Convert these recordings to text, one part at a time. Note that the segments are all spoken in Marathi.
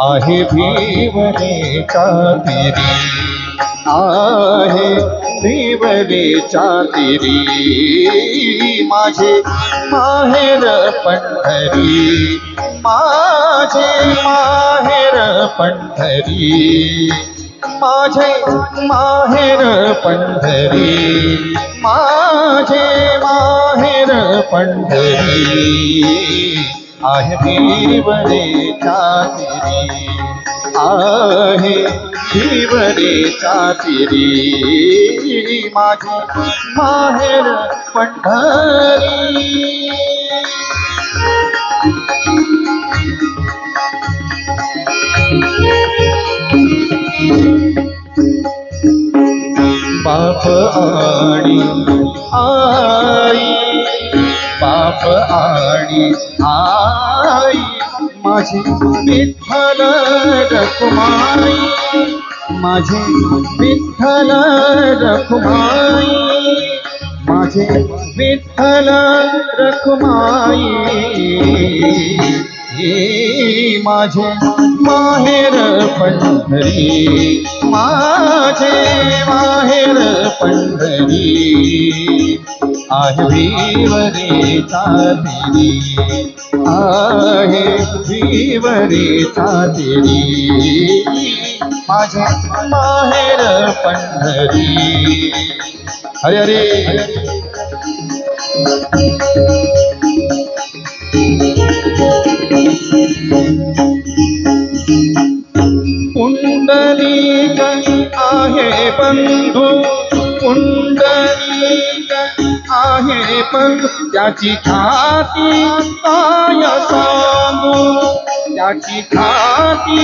आहे भीवरेचा तिरी आहे भीवरेचा तिरी. माझे माहेर पंढरी. माझे माहेर पंढरी. माझे माहेर पंढरी. माझे माहेर पंढरी. आहे जीवनेचा तिरी आहे जीवनेचा तिरी माझी माहेर पंढरी बाप आणि आई बाप आणि आई माझी विठ्ठल रखुमाई. माझे विठ्ठल रखुमाई. माझे विठ्ठल रखुमाई. हे माझे माहेर पंढरी. माझे माहेर पंढरी. आहे भीवरे चातिरी आहे भीवरे चातिरी माझे माहेर पंढरी. हरे हरे. पुंडलीक आहे बंधू पुंडलीक आहे बंधू त्याची ख्याती काय सांगू त्याची ख्याती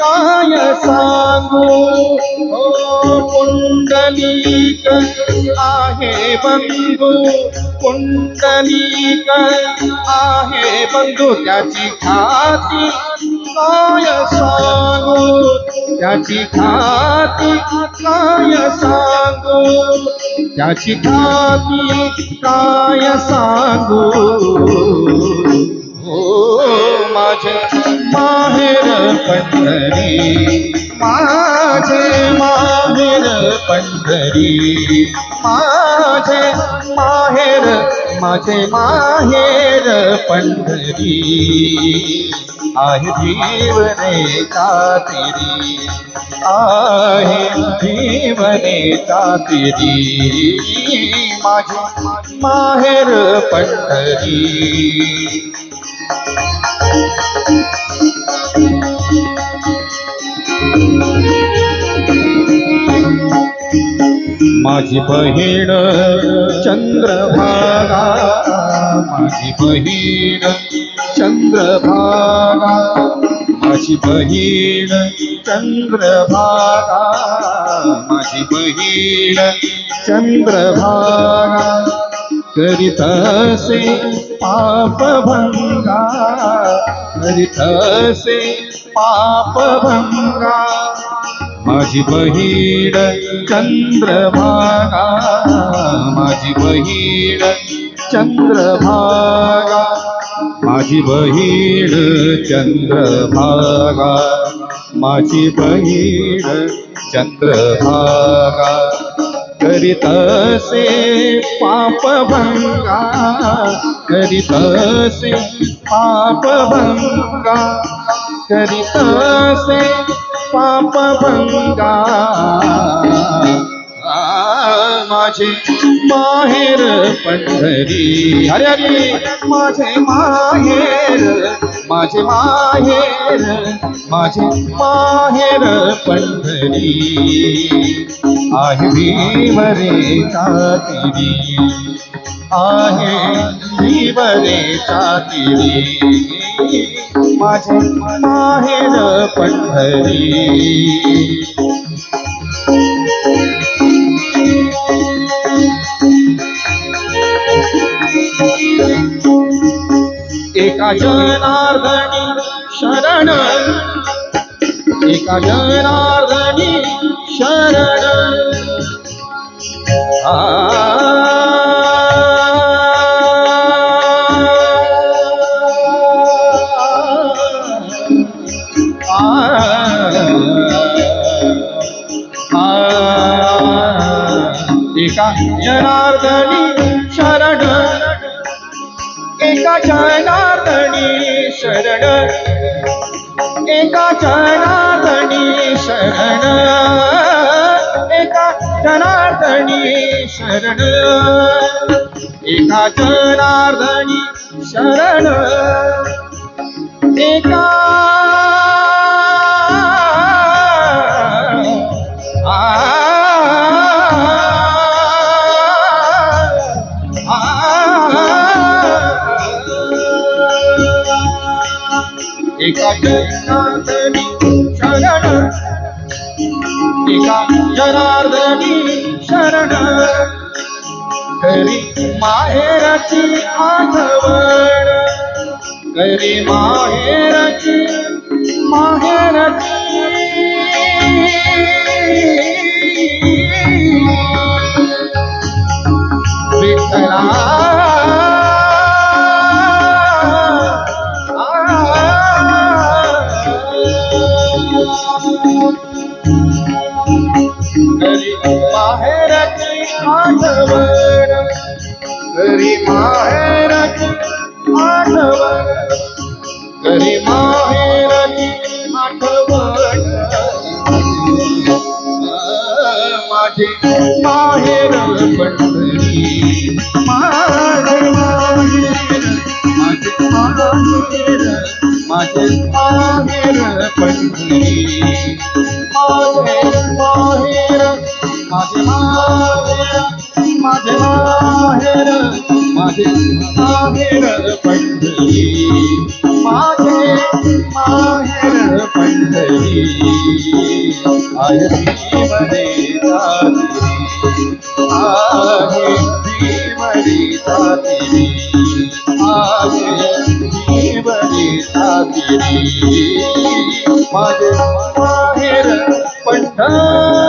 काय सांगू हो पुंडलीक आहे बंधू पुंडलीक आहे बंधू त्याची ख्याती काय सांगू त्याची खाती काय सांगू? त्याची खाती काय सांगू? हो माझे माहेर पंढरी माझे माहेर पंढरी माझे माहेर माझे माहेर पंढरी. आहे भीवरे कातिरी आहे भीवरे कातिरी माझी माहेर पंढरी. माझी बहीण चंद्रभागा माझी बहीण चंद्रभागा। माझी बहीण चंद्रभागा। माझी बहीण चंद्रभागा। करीत असे पापभंगा। करीत असे पापभंगा। माझी बहीण चंद्रभागा। माझी बहीण चंद्रभागा। माझी बहीण चंद्रभागा माझी बहीण चंद्रभागा करीतसे पापभंगा करीतसे पापभंगा करीतसे पापभंगा माझे माहेर पंढरी. हरे हरे. माझे माहेर माझे माहेर माझे माहेर पंढरी. आहे भीमरे कातिरी आहे भीमरे कातिरी माझे माहेर पंढरी. एका जनार्दनी शरण. एका जनार्दनी शरण. एका जनार्दनी शरण. एका जनार्दनी शरण। एका चरणातणी शरण। एका जनार्दनी शरण। एका जनार्दनी शरण। एका एका जनार्दनी शरण. एका जनार्दनी शरण. करी माहेरची आठवण. करी माहेराची माहेराची. विठ्ठला घरी माहेरची आठवण. घरी माहेरची आठवण. घरी माहेरची आठवण. माहेर माझे माहेर माझे माहेर पंढरी माझे माहेर माझे माहेर माझे माहेर माझे माहेर पंढरी माझे माहेर पंढरी आहे भीमरी माझे माहेर पंढरी